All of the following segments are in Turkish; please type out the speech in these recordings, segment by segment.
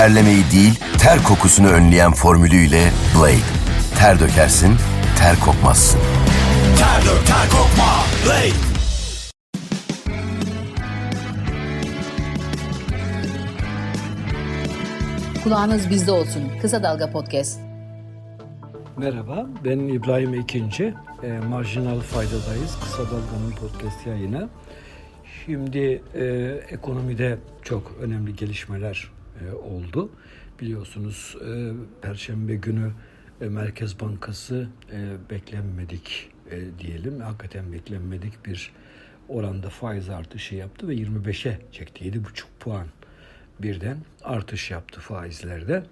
terlemeyi değil, ter kokusunu önleyen formülüyle Blade. Ter dökersin, ter kokmazsın. Ter dök ter kokma Blade Kulağınız bizde olsun. Kısa Dalga Podcast. Merhaba, ben İbrahim Ekinci. E, Marjinal Faydadayız. Kısa Dalga'nın podcast yayını. Şimdi e, ekonomide çok önemli gelişmeler oldu. Biliyorsunuz e, Perşembe günü e, Merkez Bankası e, beklenmedik e, diyelim. Hakikaten beklenmedik bir oranda faiz artışı yaptı ve 25'e çekti. 7,5 puan birden artış yaptı faizlerde.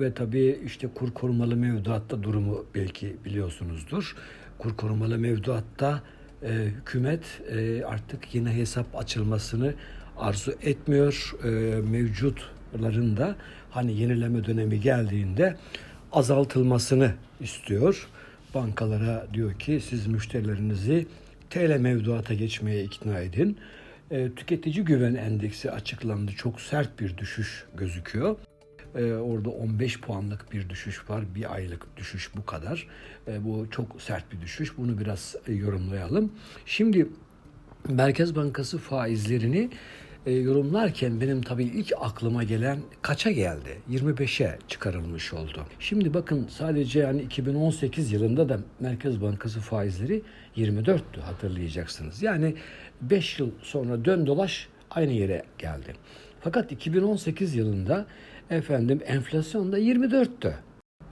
Ve tabii işte kur korumalı mevduatta durumu belki biliyorsunuzdur. Kur korumalı mevduatta e, hükümet e, artık yine hesap açılmasını arzu etmiyor. E, mevcutların da hani yenileme dönemi geldiğinde azaltılmasını istiyor. Bankalara diyor ki siz müşterilerinizi TL mevduata geçmeye ikna edin. E, tüketici güven endeksi açıklandı. Çok sert bir düşüş gözüküyor. Ee, orada 15 puanlık bir düşüş var. Bir aylık düşüş bu kadar. Ee, bu çok sert bir düşüş. Bunu biraz e, yorumlayalım. Şimdi Merkez Bankası faizlerini e, yorumlarken benim tabii ilk aklıma gelen kaça geldi? 25'e çıkarılmış oldu. Şimdi bakın sadece yani 2018 yılında da Merkez Bankası faizleri 24'tü hatırlayacaksınız. Yani 5 yıl sonra dön dolaş aynı yere geldi. Fakat 2018 yılında efendim enflasyon da 24'tü.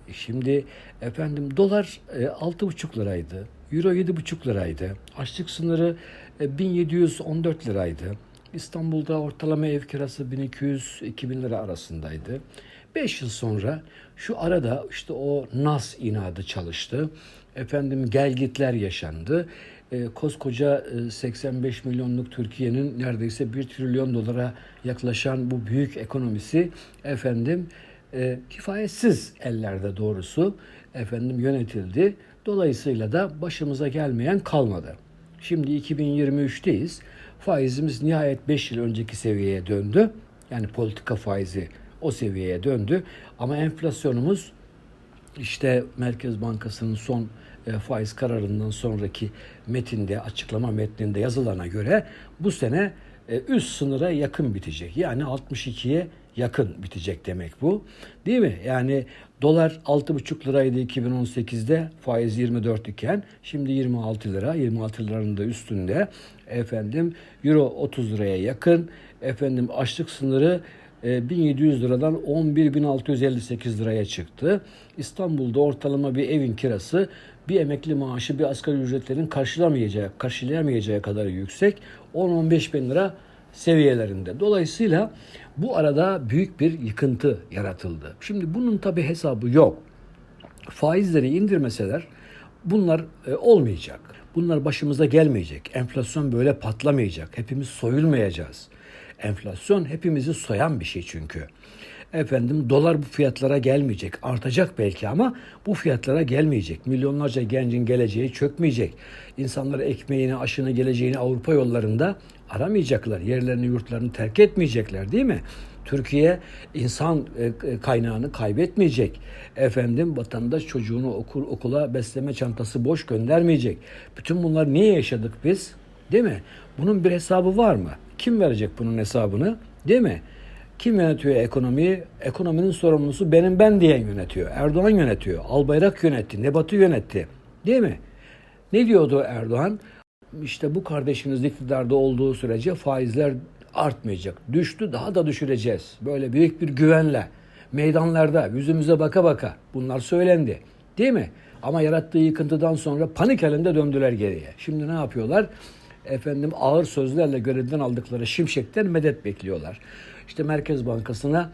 E Şimdi efendim dolar e, 6,5 liraydı. Euro 7,5 liraydı. Açlık sınırı e, 1714 liraydı. İstanbul'da ortalama ev kirası 1200-2000 lira arasındaydı. 5 yıl sonra şu arada işte o NAS inadı çalıştı. Efendim gelgitler yaşandı. E, koskoca e, 85 milyonluk Türkiye'nin neredeyse 1 trilyon dolara yaklaşan bu büyük ekonomisi efendim e, kifayetsiz ellerde doğrusu efendim yönetildi. Dolayısıyla da başımıza gelmeyen kalmadı. Şimdi 2023'teyiz. Faizimiz nihayet 5 yıl önceki seviyeye döndü. Yani politika faizi o seviyeye döndü. Ama enflasyonumuz işte Merkez Bankası'nın son e, faiz kararından sonraki metinde, açıklama metninde yazılana göre bu sene e, üst sınıra yakın bitecek. Yani 62'ye yakın bitecek demek bu. Değil mi? Yani dolar 6,5 liraydı 2018'de faiz 24 iken şimdi 26 lira 26 liranın da üstünde efendim euro 30 liraya yakın efendim açlık sınırı e, 1700 liradan 11.658 liraya çıktı. İstanbul'da ortalama bir evin kirası bir emekli maaşı bir asgari ücretlerin karşılamayacağı, karşılayamayacağı kadar yüksek. 10-15 bin lira seviyelerinde. Dolayısıyla bu arada büyük bir yıkıntı yaratıldı. Şimdi bunun tabi hesabı yok. Faizleri indirmeseler bunlar e, olmayacak. Bunlar başımıza gelmeyecek. Enflasyon böyle patlamayacak. Hepimiz soyulmayacağız. Enflasyon hepimizi soyan bir şey çünkü. Efendim dolar bu fiyatlara gelmeyecek. Artacak belki ama bu fiyatlara gelmeyecek. Milyonlarca gencin geleceği çökmeyecek. İnsanlar ekmeğini, aşını, geleceğini Avrupa yollarında aramayacaklar. Yerlerini, yurtlarını terk etmeyecekler değil mi? Türkiye insan e, kaynağını kaybetmeyecek. Efendim vatandaş çocuğunu okul, okula besleme çantası boş göndermeyecek. Bütün bunlar niye yaşadık biz? Değil mi? Bunun bir hesabı var mı? Kim verecek bunun hesabını? Değil mi? Kim yönetiyor ekonomiyi? Ekonominin sorumlusu benim ben diyen yönetiyor. Erdoğan yönetiyor. Albayrak yönetti. Nebat'ı yönetti. Değil mi? Ne diyordu Erdoğan? İşte bu kardeşiniz iktidarda olduğu sürece faizler artmayacak. Düştü daha da düşüreceğiz. Böyle büyük bir güvenle. Meydanlarda yüzümüze baka baka bunlar söylendi. Değil mi? Ama yarattığı yıkıntıdan sonra panik halinde döndüler geriye. Şimdi ne yapıyorlar? Efendim ağır sözlerle görevden aldıkları şimşekten medet bekliyorlar. İşte Merkez Bankası'na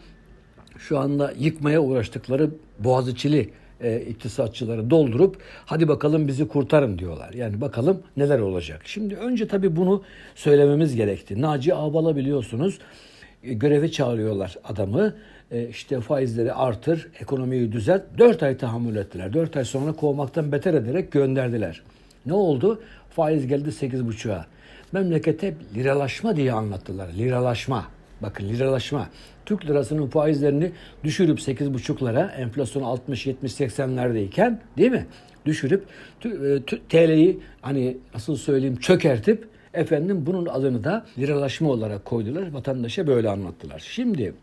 şu anda yıkmaya uğraştıkları Boğaziçi'li e, iktisatçıları doldurup hadi bakalım bizi kurtarın diyorlar. Yani bakalım neler olacak. Şimdi önce tabii bunu söylememiz gerekti. Naci Ağbal'a biliyorsunuz e, göreve çağırıyorlar adamı. E, işte faizleri artır, ekonomiyi düzelt. Dört ay tahammül ettiler. Dört ay sonra kovmaktan beter ederek gönderdiler. Ne oldu? Faiz geldi sekiz buçuğa. Memlekete liralaşma diye anlattılar. Liralaşma. Bakın liralaşma. Türk lirasının faizlerini düşürüp 8,5'lara enflasyon 60 70 80'lerdeyken değil mi? Düşürüp tü- e, TL'yi hani nasıl söyleyeyim çökertip efendim bunun adını da liralaşma olarak koydular. Vatandaşa böyle anlattılar. Şimdi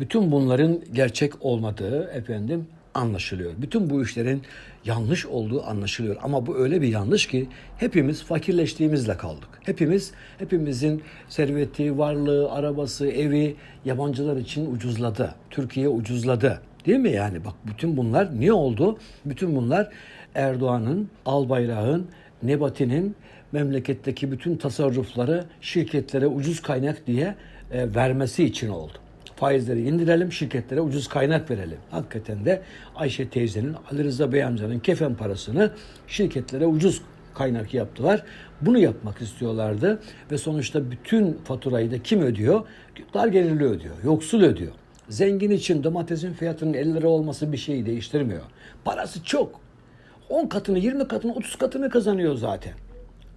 bütün bunların gerçek olmadığı efendim anlaşılıyor. Bütün bu işlerin yanlış olduğu anlaşılıyor. Ama bu öyle bir yanlış ki hepimiz fakirleştiğimizle kaldık. Hepimiz, hepimizin serveti, varlığı, arabası, evi yabancılar için ucuzladı. Türkiye ucuzladı. Değil mi yani? Bak bütün bunlar niye oldu? Bütün bunlar Erdoğan'ın, Albayrak'ın, Nebati'nin memleketteki bütün tasarrufları şirketlere ucuz kaynak diye e, vermesi için oldu faizleri indirelim, şirketlere ucuz kaynak verelim. Hakikaten de Ayşe teyzenin, Ali Rıza Bey amcanın kefen parasını şirketlere ucuz kaynak yaptılar. Bunu yapmak istiyorlardı ve sonuçta bütün faturayı da kim ödüyor? Dar gelirli ödüyor, yoksul ödüyor. Zengin için domatesin fiyatının 50 lira olması bir şeyi değiştirmiyor. Parası çok. 10 katını, 20 katını, 30 katını kazanıyor zaten.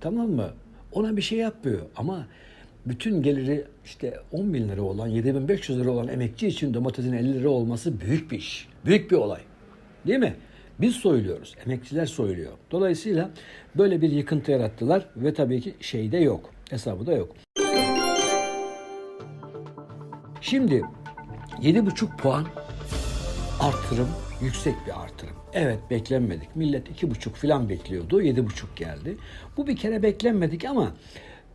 Tamam mı? Ona bir şey yapmıyor ama bütün geliri işte 10 bin lira olan, 7500 lira olan emekçi için domatesin 50 lira olması büyük bir iş. Büyük bir olay. Değil mi? Biz soyuluyoruz. Emekçiler soyuluyor. Dolayısıyla böyle bir yıkıntı yarattılar ve tabii ki şey de yok. Hesabı da yok. Şimdi 7,5 puan artırım yüksek bir artırım. Evet beklenmedik. Millet 2,5 falan bekliyordu. 7,5 geldi. Bu bir kere beklenmedik ama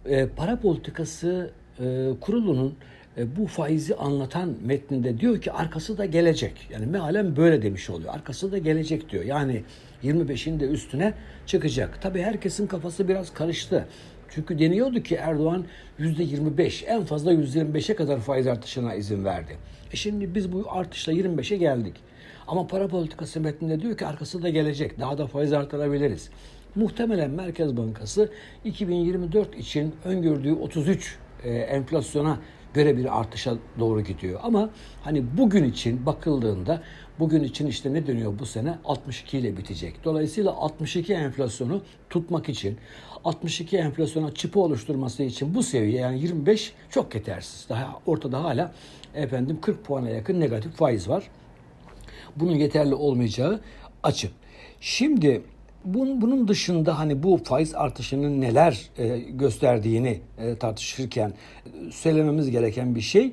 e, para politikası e, kurulunun e, bu faizi anlatan metninde diyor ki arkası da gelecek. Yani mealen böyle demiş oluyor. Arkası da gelecek diyor. Yani 25'in de üstüne çıkacak. Tabii herkesin kafası biraz karıştı. Çünkü deniyordu ki Erdoğan %25 en fazla %25'e kadar faiz artışına izin verdi. E şimdi biz bu artışla 25'e geldik. Ama para politikası metninde diyor ki arkası da gelecek. Daha da faiz artırabiliriz. Muhtemelen Merkez Bankası 2024 için öngördüğü 33 e, enflasyona göre bir artışa doğru gidiyor. Ama hani bugün için bakıldığında bugün için işte ne dönüyor bu sene 62 ile bitecek. Dolayısıyla 62 enflasyonu tutmak için 62 enflasyona çıpı oluşturması için bu seviye yani 25 çok yetersiz. Daha ortada hala efendim 40 puana yakın negatif faiz var bunun yeterli olmayacağı açık. Şimdi bunun, dışında hani bu faiz artışının neler e, gösterdiğini e, tartışırken e, söylememiz gereken bir şey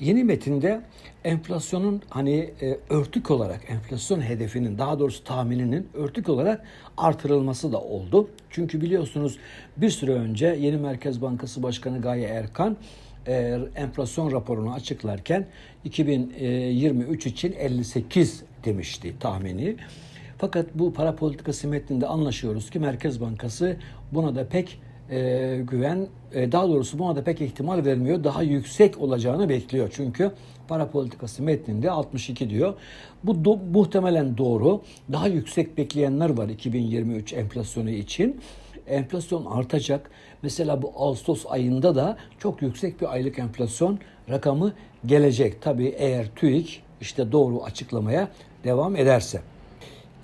yeni metinde enflasyonun hani örtük olarak enflasyon hedefinin daha doğrusu tahmininin örtük olarak artırılması da oldu. Çünkü biliyorsunuz bir süre önce yeni Merkez Bankası Başkanı Gaye Erkan enflasyon raporunu açıklarken 2023 için 58 demişti tahmini. Fakat bu para politikası metninde anlaşıyoruz ki Merkez Bankası buna da pek e, güven, e, daha doğrusu buna da pek ihtimal vermiyor. Daha yüksek olacağını bekliyor. Çünkü para politikası metninde 62 diyor. Bu do- muhtemelen doğru. Daha yüksek bekleyenler var 2023 enflasyonu için enflasyon artacak. Mesela bu Ağustos ayında da çok yüksek bir aylık enflasyon rakamı gelecek. Tabii eğer TÜİK işte doğru açıklamaya devam ederse.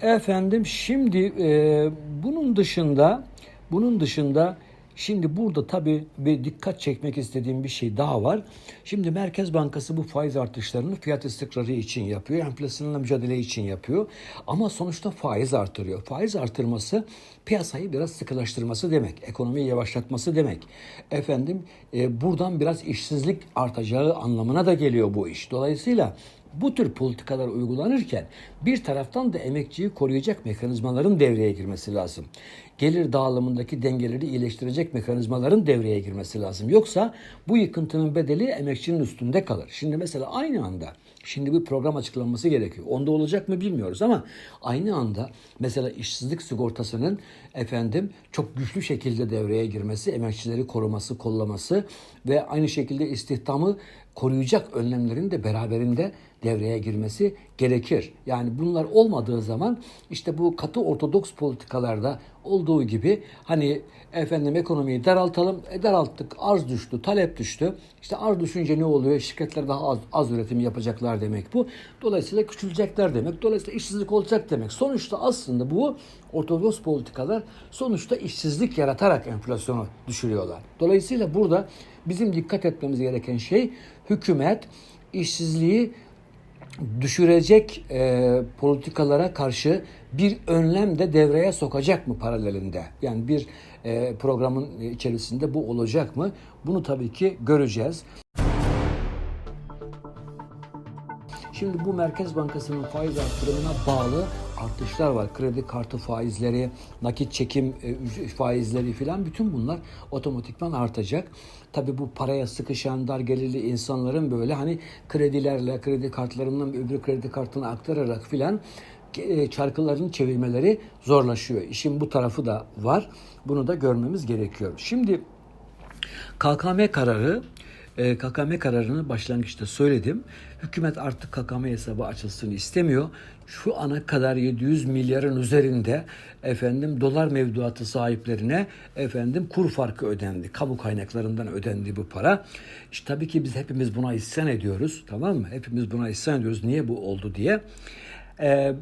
Efendim şimdi e, bunun dışında bunun dışında Şimdi burada tabii bir dikkat çekmek istediğim bir şey daha var. Şimdi Merkez Bankası bu faiz artışlarını fiyat istikrarı için yapıyor. Enflasyonla mücadele için yapıyor. Ama sonuçta faiz artırıyor. Faiz artırması piyasayı biraz sıkılaştırması demek. Ekonomiyi yavaşlatması demek. Efendim e, buradan biraz işsizlik artacağı anlamına da geliyor bu iş. Dolayısıyla bu tür politikalar uygulanırken bir taraftan da emekçiyi koruyacak mekanizmaların devreye girmesi lazım. Gelir dağılımındaki dengeleri iyileştirecek mekanizmaların devreye girmesi lazım. Yoksa bu yıkıntının bedeli emekçinin üstünde kalır. Şimdi mesela aynı anda Şimdi bir program açıklanması gerekiyor. Onda olacak mı bilmiyoruz ama aynı anda mesela işsizlik sigortasının efendim çok güçlü şekilde devreye girmesi, emekçileri koruması, kollaması ve aynı şekilde istihdamı koruyacak önlemlerin de beraberinde devreye girmesi gerekir. Yani bunlar olmadığı zaman işte bu katı ortodoks politikalarda olduğu gibi hani efendim ekonomiyi daraltalım. E, daralttık. Arz düştü, talep düştü. İşte arz düşünce ne oluyor? Şirketler daha az, az üretim yapacaklar demek bu. Dolayısıyla küçülecekler demek. Dolayısıyla işsizlik olacak demek. Sonuçta aslında bu ortodoks politikalar sonuçta işsizlik yaratarak enflasyonu düşürüyorlar. Dolayısıyla burada bizim dikkat etmemiz gereken şey hükümet işsizliği düşürecek e, politikalara karşı bir önlem de devreye sokacak mı paralelinde? Yani bir e, programın içerisinde bu olacak mı? Bunu tabii ki göreceğiz. Şimdi bu Merkez Bankası'nın faiz artırımına bağlı artışlar var. Kredi kartı faizleri, nakit çekim e, faizleri filan bütün bunlar otomatikman artacak. Tabii bu paraya sıkışan dar gelirli insanların böyle hani kredilerle, kredi kartlarından öbür kredi kartına aktararak filan e, çarkılarını çevirmeleri zorlaşıyor. İşin bu tarafı da var. Bunu da görmemiz gerekiyor. Şimdi KKM kararı e, KKM kararını başlangıçta söyledim. Hükümet artık KKM hesabı açılsın istemiyor. Şu ana kadar 700 milyarın üzerinde efendim dolar mevduatı sahiplerine efendim kur farkı ödendi. Kamu kaynaklarından ödendi bu para. İşte tabii ki biz hepimiz buna isyan ediyoruz. Tamam mı? Hepimiz buna isyan ediyoruz. Niye bu oldu diye. Ee,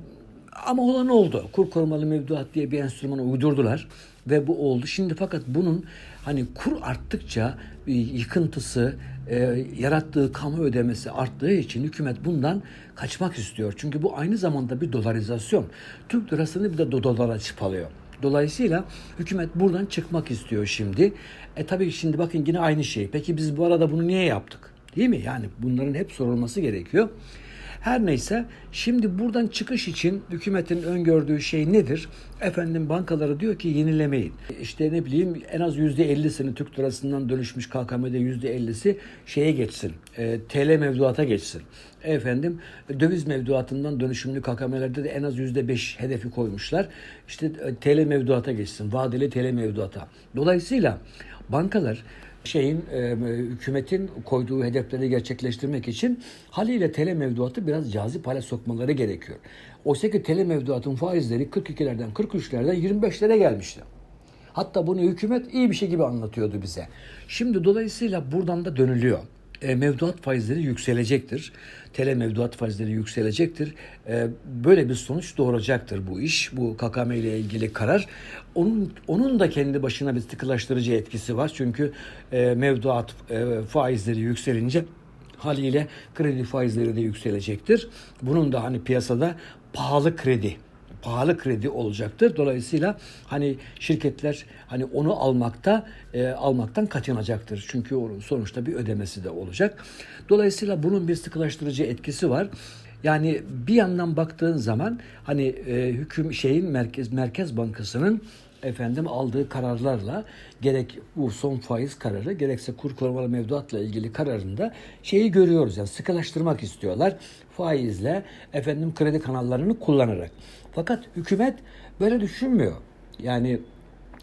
ama olan oldu. Kur korumalı mevduat diye bir enstrümanı uydurdular ve bu oldu. Şimdi fakat bunun hani kur arttıkça e, yıkıntısı, e, yarattığı kamu ödemesi arttığı için hükümet bundan kaçmak istiyor. Çünkü bu aynı zamanda bir dolarizasyon. Türk lirasını bir de do- dolara çıpalıyor. Dolayısıyla hükümet buradan çıkmak istiyor şimdi. E tabii şimdi bakın yine aynı şey. Peki biz bu arada bunu niye yaptık? Değil mi? Yani bunların hep sorulması gerekiyor. Her neyse şimdi buradan çıkış için hükümetin öngördüğü şey nedir? Efendim bankaları diyor ki yenilemeyin. İşte ne bileyim en az yüzde 50'sini Türk lirasından dönüşmüş KKM'de yüzde 50'si şeye geçsin. E, TL mevduata geçsin. Efendim döviz mevduatından dönüşümlü KKM'lerde de en az yüzde 5 hedefi koymuşlar. İşte e, TL mevduata geçsin. Vadeli TL mevduata. Dolayısıyla bankalar şeyin e, hükümetin koyduğu hedefleri gerçekleştirmek için haliyle tele mevduatı biraz cazip hale sokmaları gerekiyor. Oysa ki tele mevduatın faizleri 42'lerden 43'lerden 25'lere gelmişti. Hatta bunu hükümet iyi bir şey gibi anlatıyordu bize. Şimdi dolayısıyla buradan da dönülüyor. E, mevduat faizleri yükselecektir. Tele mevduat faizleri yükselecektir. E, böyle bir sonuç doğuracaktır bu iş. Bu KKM ile ilgili karar. Onun onun da kendi başına bir sıkılaştırıcı etkisi var. Çünkü e, mevduat e, faizleri yükselince haliyle kredi faizleri de yükselecektir. Bunun da hani piyasada pahalı kredi pahalı kredi olacaktır. Dolayısıyla hani şirketler hani onu almakta e, almaktan kaçınacaktır. Çünkü sonuçta bir ödemesi de olacak. Dolayısıyla bunun bir sıkılaştırıcı etkisi var. Yani bir yandan baktığın zaman hani e, hüküm şeyin merkez merkez bankasının efendim aldığı kararlarla gerek bu son faiz kararı gerekse kur korumalı mevduatla ilgili kararında şeyi görüyoruz yani sıkılaştırmak istiyorlar faizle efendim kredi kanallarını kullanarak. Fakat hükümet böyle düşünmüyor. Yani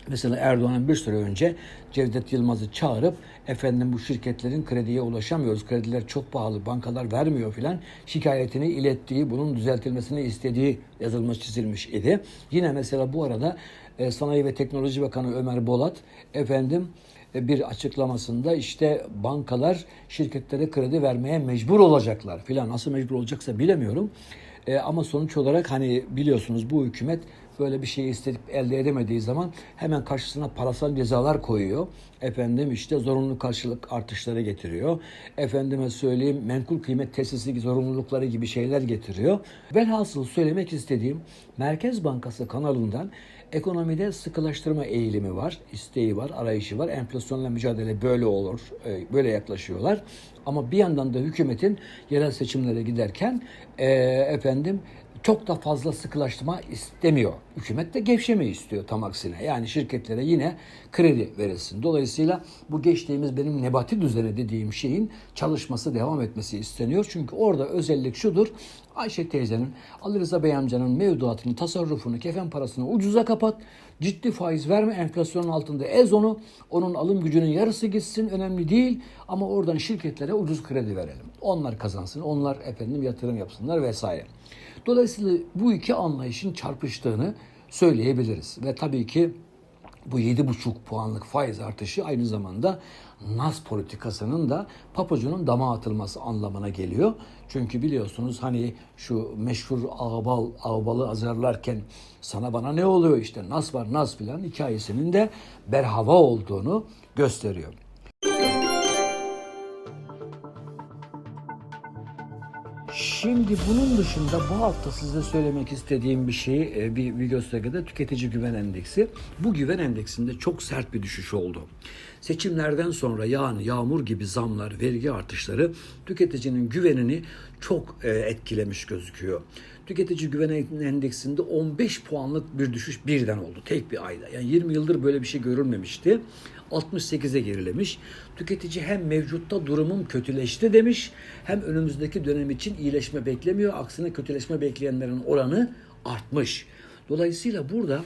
Mesela Erdoğan bir süre önce Cevdet Yılmaz'ı çağırıp efendim bu şirketlerin krediye ulaşamıyoruz. Krediler çok pahalı, bankalar vermiyor filan şikayetini ilettiği, bunun düzeltilmesini istediği yazılmış çizilmiş idi. Yine mesela bu arada e, Sanayi ve Teknoloji Bakanı Ömer Bolat efendim e, bir açıklamasında işte bankalar şirketlere kredi vermeye mecbur olacaklar filan. Nasıl mecbur olacaksa bilemiyorum. E, ama sonuç olarak hani biliyorsunuz bu hükümet böyle bir şeyi isteyip elde edemediği zaman hemen karşısına parasal cezalar koyuyor. Efendim işte zorunlu karşılık artışları getiriyor. Efendime söyleyeyim menkul kıymet tesisi zorunlulukları gibi şeyler getiriyor. Velhasıl söylemek istediğim Merkez Bankası kanalından ekonomide sıkılaştırma eğilimi var, isteği var, arayışı var. Enflasyonla mücadele böyle olur, e, böyle yaklaşıyorlar. Ama bir yandan da hükümetin yerel seçimlere giderken e, efendim çok da fazla sıkılaştırma istemiyor. Hükümet de gevşemeyi istiyor tam aksine. Yani şirketlere yine kredi verilsin. Dolayısıyla bu geçtiğimiz benim nebati düzeni dediğim şeyin çalışması devam etmesi isteniyor. Çünkü orada özellik şudur. Ayşe teyzenin, Ali Rıza Bey amcanın mevduatını, tasarrufunu, kefen parasını ucuza kapat. Ciddi faiz verme, enflasyonun altında ez onu. Onun alım gücünün yarısı gitsin, önemli değil. Ama oradan şirketlere ucuz kredi verelim. Onlar kazansın, onlar efendim yatırım yapsınlar vesaire. Dolayısıyla bu iki anlayışın çarpıştığını söyleyebiliriz. Ve tabii ki bu 7,5 puanlık faiz artışı aynı zamanda nas politikasının da papucunun dama atılması anlamına geliyor. Çünkü biliyorsunuz hani şu meşhur ağbal, ağbalı azarlarken sana bana ne oluyor işte nas var nas filan hikayesinin de berhava olduğunu gösteriyor. Şimdi bunun dışında bu hafta size söylemek istediğim bir şey e, bir video sergide tüketici güven endeksi. Bu güven endeksinde çok sert bir düşüş oldu. Seçimlerden sonra yağan yağmur gibi zamlar, vergi artışları tüketicinin güvenini çok e, etkilemiş gözüküyor. Tüketici güven endeksinde 15 puanlık bir düşüş birden oldu tek bir ayda. Yani 20 yıldır böyle bir şey görülmemişti. 68'e gerilemiş. Tüketici hem mevcutta durumum kötüleşti demiş hem önümüzdeki dönem için iyileşme beklemiyor. Aksine kötüleşme bekleyenlerin oranı artmış. Dolayısıyla burada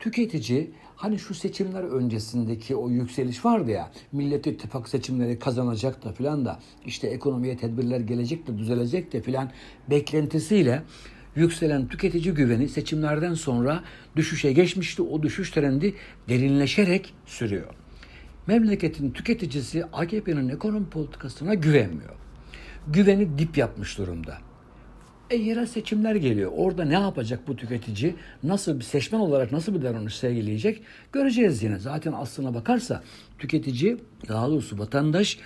tüketici hani şu seçimler öncesindeki o yükseliş vardı ya Millet İttifakı seçimleri kazanacak da filan da işte ekonomiye tedbirler gelecek de düzelecek de filan beklentisiyle yükselen tüketici güveni seçimlerden sonra düşüşe geçmişti. O düşüş trendi derinleşerek sürüyor. Memleketin tüketicisi AKP'nin ekonomi politikasına güvenmiyor. Güveni dip yapmış durumda. E yerel seçimler geliyor. Orada ne yapacak bu tüketici? Nasıl bir seçmen olarak nasıl bir davranış sergileyecek? Göreceğiz yine. Zaten aslına bakarsa tüketici, daha doğrusu vatandaş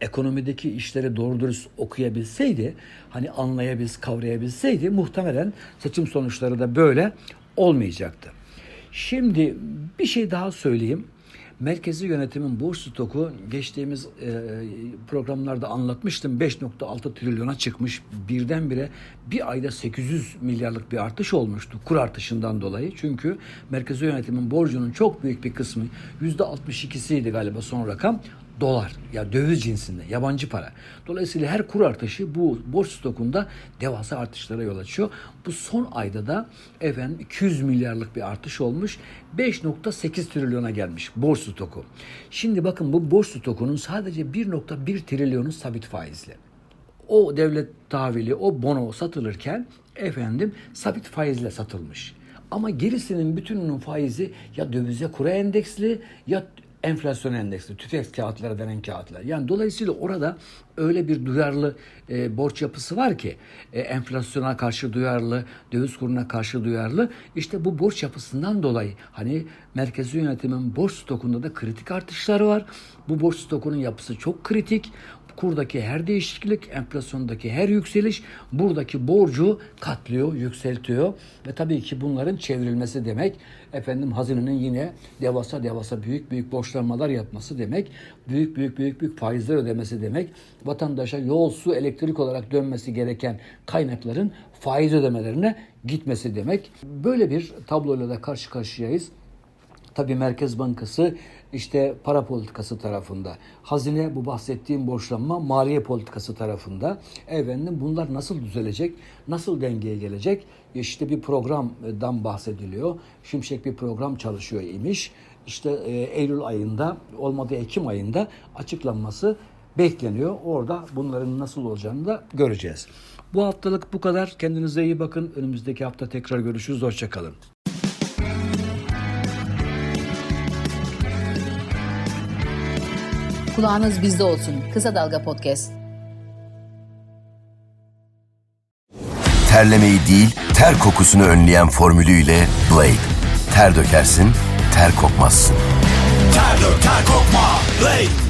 ekonomideki işleri doğru dürüst okuyabilseydi, hani anlayabilse, kavrayabilseydi muhtemelen seçim sonuçları da böyle olmayacaktı. Şimdi bir şey daha söyleyeyim. Merkezi yönetimin borç stoku geçtiğimiz e, programlarda anlatmıştım 5.6 trilyona çıkmış. Birdenbire bir ayda 800 milyarlık bir artış olmuştu kur artışından dolayı. Çünkü merkezi yönetimin borcunun çok büyük bir kısmı %62'siydi galiba son rakam dolar ya döviz cinsinde yabancı para. Dolayısıyla her kur artışı bu borç stokunda devasa artışlara yol açıyor. Bu son ayda da efendim 200 milyarlık bir artış olmuş. 5.8 trilyona gelmiş borç stoku. Şimdi bakın bu borç stokunun sadece 1.1 trilyonu sabit faizli. O devlet tahvili, o bono satılırken efendim sabit faizle satılmış. Ama gerisinin bütününün faizi ya dövize kura endeksli ya enflasyon endeksli, tüfek kağıtları denen kağıtlar. Yani dolayısıyla orada öyle bir duyarlı e, borç yapısı var ki e, enflasyona karşı duyarlı, döviz kuruna karşı duyarlı. İşte bu borç yapısından dolayı hani merkezi yönetimin borç stokunda da kritik artışları var. Bu borç stokunun yapısı çok kritik kurdaki her değişiklik, enflasyondaki her yükseliş buradaki borcu katlıyor, yükseltiyor ve tabii ki bunların çevrilmesi demek efendim hazinenin yine devasa devasa büyük büyük borçlanmalar yapması demek, büyük büyük büyük büyük faizler ödemesi demek, vatandaşa yol, su, elektrik olarak dönmesi gereken kaynakların faiz ödemelerine gitmesi demek. Böyle bir tabloyla da karşı karşıyayız. Tabii Merkez Bankası işte para politikası tarafında, hazine bu bahsettiğim borçlanma maliye politikası tarafında. Efendim bunlar nasıl düzelecek, nasıl dengeye gelecek? İşte bir programdan bahsediliyor. Şimşek bir program çalışıyor imiş. İşte e, Eylül ayında, olmadı Ekim ayında açıklanması bekleniyor. Orada bunların nasıl olacağını da göreceğiz. Bu haftalık bu kadar. Kendinize iyi bakın. Önümüzdeki hafta tekrar görüşürüz. Hoşçakalın. Kulağınız bizde olsun. Kısa Dalga Podcast. Terlemeyi değil, ter kokusunu önleyen formülüyle Blade. Ter dökersin, ter kokmazsın. Ter dök ter kokma Blade